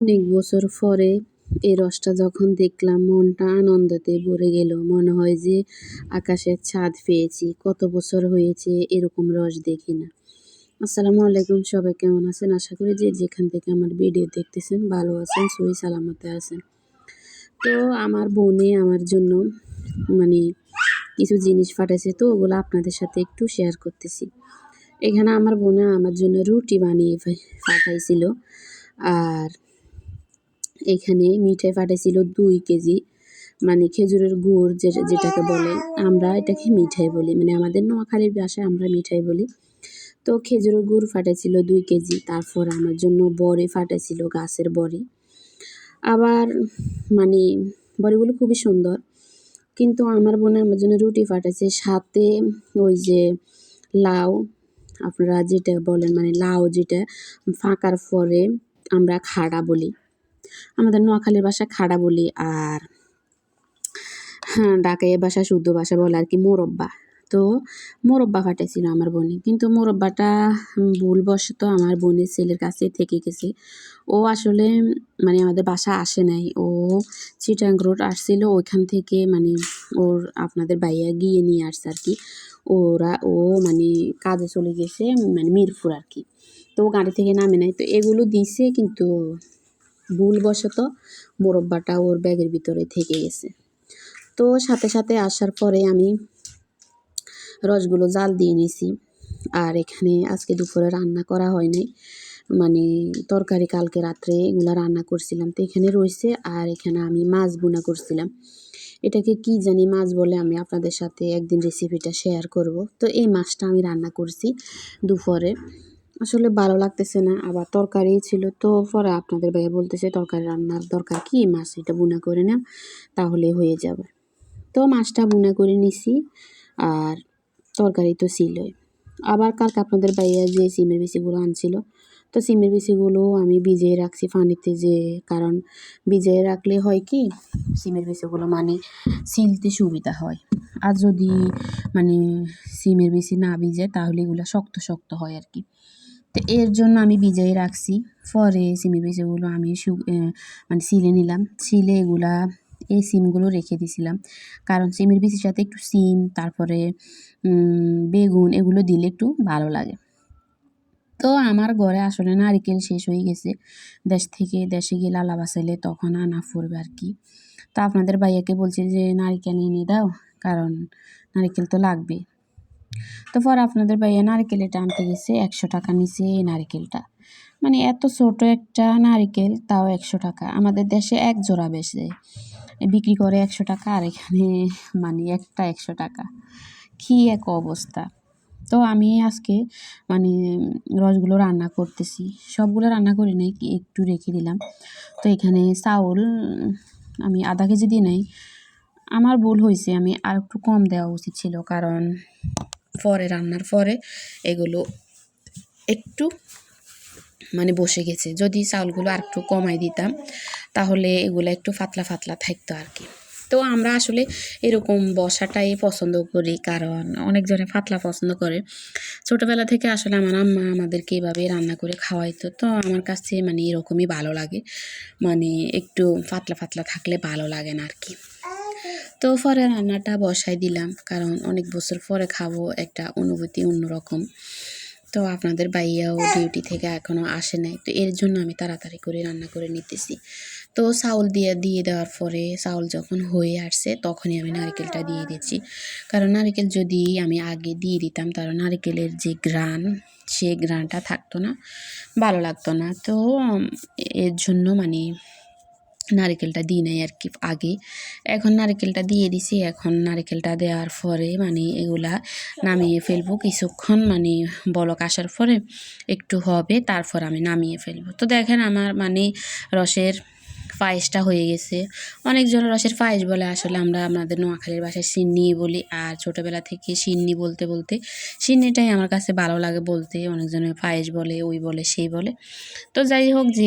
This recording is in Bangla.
অনেক বছর পরে এই রসটা যখন দেখলাম, মনটা আনন্দতে ভরে গেল। মনে হয় যে আকাশের ছাদ পেয়েছি। কত বছর হয়েছে এরকম রস দেখি না। আসসালামু আলাইকুম, সবাই কেমন আছেন? আশা করি যে যেখান থেকে আমার ভিডিও দেখতেছেন ভালো আছেন সই সালামতে আছেন। তো আমার বোনে আমার জন্য মানে কিছু জিনিস পাঠাইছে, তো ওগুলো আপনাদের সাথে একটু শেয়ার করতেছি। এখানে আমার বোনে আমার জন্য রুটি বানিয়ে পাঠাইছিল। আর এখানে মিঠাই পাঠাইছিল দুই কেজি মানে খেজুরের গুড় যেটাকে বলে, আমরা এটাকে মিঠাই বলি। মানে আমাদের নোয়াখালীর ভাষায় আমরা মিঠাই বলি। তো খেজুরের গুড় ফাটাইছিল দুই কেজি, তারপর আমার জন্য বড়ি ফাটাইছিল, গাছের বড়ি। আবার মানে বড়িগুলো খুবই সুন্দর, কিন্তু আমার বোনে আমার জন্য রুটি ফাটাইছে। সাথে ওই যে লাউ, আপনারা যেটা বলেন মানে লাউ যেটা ফাঁকার পরে আমরা খাড়া বলি। আমাদের নোয়াখালীর ভাষা খাড়া বলি আর হ্যাঁ ডাকাইয়া ভাষা শুদ্ধ ভাষা বলে আর কি মোরব্বা। তো মোরব্বা ফাটাইছিল আমার বোনে কিন্তু মোরব্বাটা ভুলবশত আমার বোনের ছেলের কাছে থেকে গেছে। ও আসলে মানে আমাদের বাসা আসে নাই। ও চিটাং রোড আসছিল, ওইখান থেকে মানে ওর আপনাদের বাইয়া গিয়ে নিয়ে আসছে আর কি। ওরা, ও মানে কাজে চলে গেছে মানে মিরপুর আর কি। তো গাড়ি থেকে নামে নাই। তো এগুলো দিছে কিন্তু ভুলবশত মোরব্বাটা ওর ব্যাগের ভিতরে থেকে গেছে। তো সাথে সাথে আসার পরে আমি রসগুলো জাল দিয়ে নিছি। আর এখানে আজকে দুপুরে রান্না করা হয় নাই। মানে তরকারি কালকে রাত্রে এগুলো রান্না করছিলাম। তো এখানে রয়েছে আর এখানে আমি মাছ বোনা করছিলাম। এটাকে কি জানি মাছ বলে আমি আপনাদের সাথে একদিন রেসিপিটা শেয়ার করব। তো এই মাছটা আমি রান্না করছি দুপুরে। আসলে ভালো লাগতেছে না। আবার তরকারি ছিল তো পরে আপনাদের ভাইয়া বলতেছে, তরকারি রান্নার দরকার কি? মাছ এটা বুনা করে না তাহলে হয়ে যাবে। তো মাছটা বুনা করে নিছি, আর তরকারি তো ছিলই। আবার কালকে আপনাদের ভাইয়া যে সিমের বিচিগুলো আনছিল, তো সিমের বিচিগুলো আমি ভিজিয়ে রাখছি পানিতে যে, কারণ ভিজিয়ে রাখলে হয় কি, সিমের বিচিগুলো মানে সিলতে সুবিধা হয়। আর যদি মানে সিমের বিচি না ভিজে তাহলে এগুলো শক্ত শক্ত হয় আর কি। তো এর জন্য আমি ভিজিয়ে রাখছি। পরে সিমের বিচিগুলো আমি মানে সিলে নিলাম। সিলে এগুলা এই সিমগুলো রেখে দিছিলাম। কারণ সিমের বিচির সাথে একটু সিম তারপরে বেগুন এগুলো দিলে একটু ভালো লাগে। তো আমার ঘরে আসলে নারিকেল শেষ হয়ে গেছে। দেশ থেকে দেশে গিয়ে লালা বাসাইলে তখন আনা পড়বে আর কি। তো আপনাদের ভাইয়াকে বলছে যে, নারিকেল এনে দাও, কারণ নারিকেল তো লাগবে। তো পরে আপনাদের ভাইয়া নারিকেল এটা আনতে গেছে, একশো টাকা নিচে এই নারিকেলটা। মানে এত ছোট একটা নারিকেল, তাও একশো টাকা। আমাদের দেশে এক জোড়া বেশি বিক্রি করে একশো টাকা আর এখানে মানে একটা একশো টাকা। কী এক অবস্থা। তো আমি আজকে মানে রসগুলো রান্না করতেছি। সবগুলো রান্না করি নাই একটু রেখে দিলাম। তো এখানে চাউল আমি আধা কেজি দিয়ে নাই। আমার ভুল হয়েছে, আমি আর একটু কম দেওয়া উচিত ছিল, কারণ পরে, রান্নার পরে এগুলো একটু মানে বসে গেছে। যদি চাউলগুলো আর একটু কমাই দিতাম, তাহলে এগুলো একটু পাতলা ফাতলা থাকতো আর কি। তো আমরা আসলে এরকম বসাটাই পছন্দ করি, কারণ অনেকজনে ফাতলা পছন্দ করে। ছোটোবেলা থেকে আসলে আমার আম্মা আমাদেরকে এভাবে রান্না করে খাওয়াইতো। তো আমার কাছে মানে এরকমই ভালো লাগে। মানে একটু পাতলা ফাতলা থাকলে ভালো লাগে না আর কি। তো পরে রান্নাটা বসাই দিলাম, কারণ অনেক বছর পরে খাব, একটা অনুভূতি অন্যরকম। তো আপনাদের বাইয়াও ডিউটি থেকে এখনও আসে নাই, তো এর জন্য আমি তাড়াতাড়ি করে রান্না করে নিতেছি। তো চাউল দিয়ে দিয়ে দেওয়ার পরে চাউল যখন হয়ে আসছে, তখনই আমি নারকেলটা দিয়ে দিচ্ছি। কারণ নারকেল যদি আমি আগে দিয়ে দিতাম, তাহলে নারকেলের যে গ্রান সে গ্রানটা থাকতো না, ভালো লাগতো না। তো এর জন্য মানে নারিকেলটা দিই নাই আর কি আগে। এখন নারিকেলটা দিয়ে দিছি, এখন নারিকেলটা দেওয়ার পরে মানে এগুলা নামিয়ে ফেলব। কিছুক্ষণ মানে বলক আসার পরে একটু হবে, তারপর আমি নামিয়ে ফেলব। তো দেখেন আমার মানে রসের পায়েসটা হয়ে গেছে। অনেকজন রসের পায়েস বলে, আসলে আমরা আমাদের নোয়াখালীর বাসায় সিন্নি বলি, আর ছোটোবেলা থেকে সিন্নি বলতে বলতে সিন্নিটাই আমার কাছে ভালো লাগে বলতে। অনেকজনের পায়েস বলে, ওই বলে, সেই বলে। তো যাই হোক, যে